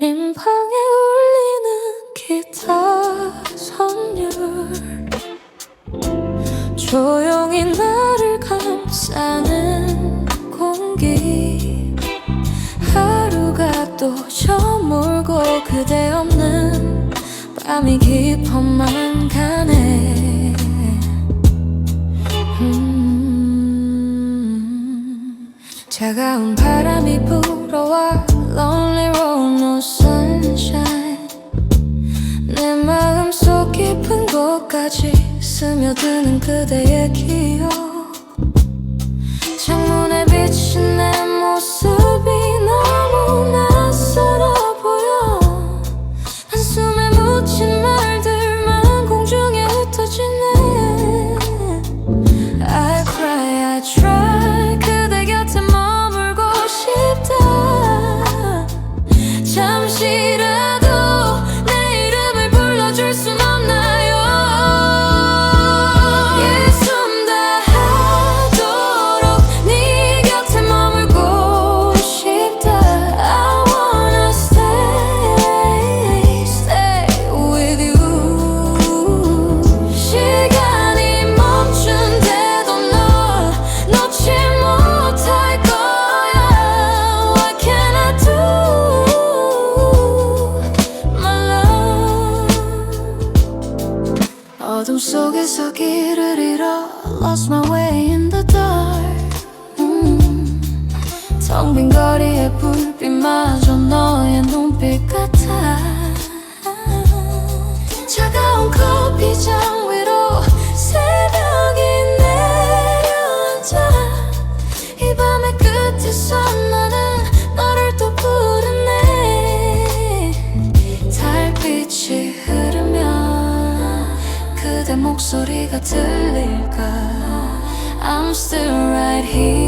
빈방에 울리는 기타 선율. 조용히 나를 감싸는 공기. 하루가 또 저물고 그대 없는 밤이 깊어만 가네. 음, 차가운 바람이 불어와 Lonely road no sunshine 내 마음 속 깊은 곳까지 스며드는 그대의 기 속에서 길을 잃어 Lost my way in the dark. 음, 텅빈 거리의 불빛마저 너의 눈빛 같아 목소리가 들릴까 I'm still right here